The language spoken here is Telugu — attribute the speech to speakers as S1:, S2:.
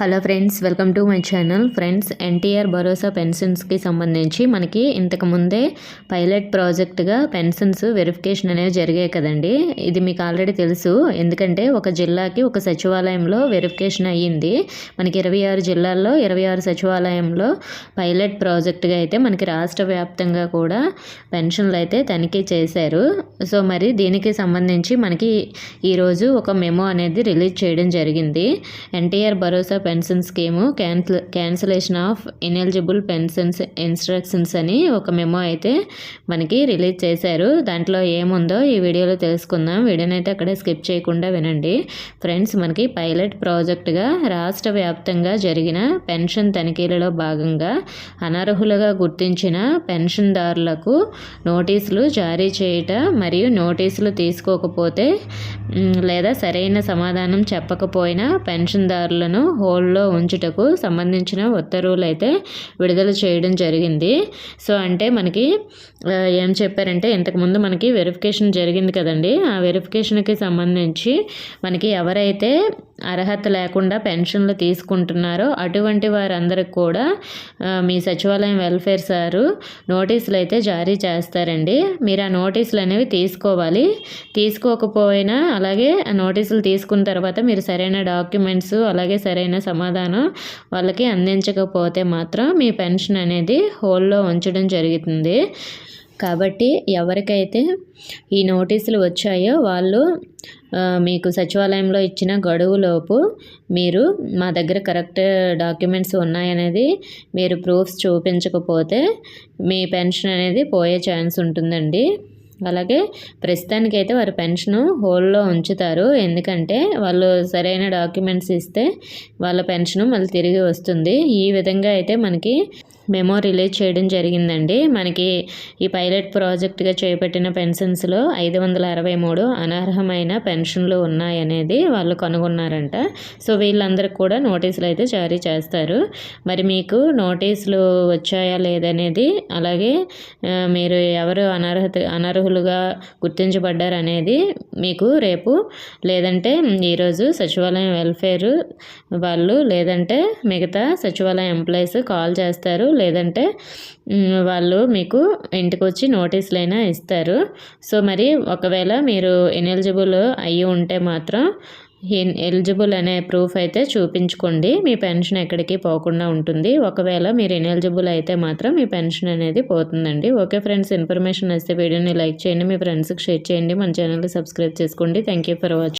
S1: Hello friends welcome to my channel. Friends NTR Bharosa పెన్షన్స్కి సంబంధించి మనకి ఇంతకు ముందే పైలట్ ప్రాజెక్ట్గా పెన్షన్స్ వెరిఫికేషన్ అనేవి జరిగాయి కదండి. ఇది మీకు ఆల్రెడీ తెలుసు. ఎందుకంటే ఒక జిల్లాకి ఒక సచివాలయంలో వెరిఫికేషన్ అయ్యింది. మనకి ఇరవై ఆరు జిల్లాల్లో ఇరవై ఆరు సచివాలయంలో పైలట్ ప్రాజెక్ట్గా అయితే మనకి రాష్ట్ర వ్యాప్తంగా కూడా పెన్షన్లు అయితే తనిఖీ చేశారు. సో మరి దీనికి సంబంధించి మనకి ఈరోజు ఒక మెమో అనేది రిలీజ్ చేయడం జరిగింది. NTR Bharosa pension scheme cancel cancellation of ineligible pensions instructions అని ఒక మెమో అయితే మనకి రిలీజ్ చేశారు. దాంట్లో ఏముందో ఈ వీడియోలో తెలుసుకుందాం. వీడియోని అయితే అక్కడే స్కిప్ చేయకుండా వినండి. ఫ్రెండ్స్ మనకి పైలట్ ప్రాజెక్టుగా రాష్ట్ర వ్యాప్తంగా జరిగిన పెన్షన్ తనిఖీలలో భాగంగా అనర్హులుగా గుర్తించిన పెన్షన్దారులకు నోటీసులు జారీ చేయట మరియు నోటీసులు తీసుకోకపోతే లేదా సరైన సమాధానం చెప్పకపోయినా పెన్షన్దారులను హోల్డ్లో ఉంచుటకు సంబంధించిన ఉత్తర్వులు అయితే విడుదల చేయడం జరిగింది. సో అంటే మనకి ఏం చెప్పారంటే ఇంతకుముందు మనకి వెరిఫికేషన్ జరిగింది కదండి. ఆ వెరిఫికేషన్కి సంబంధించి మనకి ఎవరైతే అర్హత లేకుండా పెన్షన్లు తీసుకుంటున్నారో అటువంటి వారందరికి కూడా మీ సచివాలయం వెల్ఫేర్ సారు నోటీసులు అయితే జారీ చేస్తారండి. మీరు ఆ నోటీసులు అనేవి తీసుకోవాలి. తీసుకోకపోయినా అలాగే ఆ నోటీసులు తీసుకున్న తర్వాత మీరు సరైన డాక్యుమెంట్స్ అలాగే సరైన సమాధానం వాళ్ళకి అందించకపోతే మాత్రం మీ పెన్షన్ అనేది హోల్లో ఉంచడం జరుగుతుంది. కాబట్టి ఎవరికైతే ఈ నోటీసులు వచ్చాయో వాళ్ళు మీకు సచివాలయంలో ఇచ్చిన గడువులోపు మీరు మా దగ్గర కరెక్ట్ డాక్యుమెంట్స్ ఉన్నాయనేది మీరు ప్రూఫ్స్ చూపించకపోతే మీ పెన్షన్ అనేది పోయే ఛాన్స్ ఉంటుందండి. అలాగే ప్రస్తుతానికైతే వారి పెన్షన్ హోల్డ్లో ఉంచుతారు. ఎందుకంటే వాళ్ళు సరైన డాక్యుమెంట్స్ ఇస్తే వాళ్ళ పెన్షన్ మళ్ళీ తిరిగి వస్తుంది. ఈ విధంగా అయితే మనకి మెమో రిలీజ్ చేయడం జరిగిందండి. మనకి ఈ పైలట్ ప్రాజెక్ట్గా చేపట్టిన పెన్షన్స్లో ఐదు వందల అరవై మూడు అనర్హమైన పెన్షన్లు ఉన్నాయనేది వాళ్ళు కనుగొన్నారంట. సో వీళ్ళందరికీ కూడా నోటీసులు అయితే జారీ చేస్తారు. మరి మీకు నోటీసులు వచ్చాయా లేదనేది అలాగే మీరు ఎవరు అనర్హత అనర్హులుగా గుర్తించబడ్డారనేది మీకు రేపు లేదంటే ఈరోజు సచివాలయం వెల్ఫేర్ వాళ్ళు లేదంటే మిగతా సచివాలయం ఎంప్లాయీస్ కాల్ చేస్తారు. లేదంటే వాళ్ళు మీకు ఇంటికి వచ్చి నోటీసులైనా ఇస్తారు. సో మరి ఒకవేళ మీరు ఎలిజిబుల్ అయ్యి ఉంటే మాత్రం ఎలిజిబుల్ అనే ప్రూఫ్ అయితే చూపించుకోండి. మీ పెన్షన్ ఎక్కడికి పోకుండా ఉంటుంది. ఒకవేళ మీరు ఇన్ఎలిజిబుల్ అయితే మాత్రం మీ పెన్షన్ అనేది పోతుందండి. ఓకే ఫ్రెండ్స్ ఇన్ఫర్మేషన్ వస్తే వీడియోని లైక్ చేయండి మీ ఫ్రెండ్స్కి షేర్ చేయండి మన ఛానల్ని సబ్స్క్రైబ్ చేసుకోండి. Thank you for watching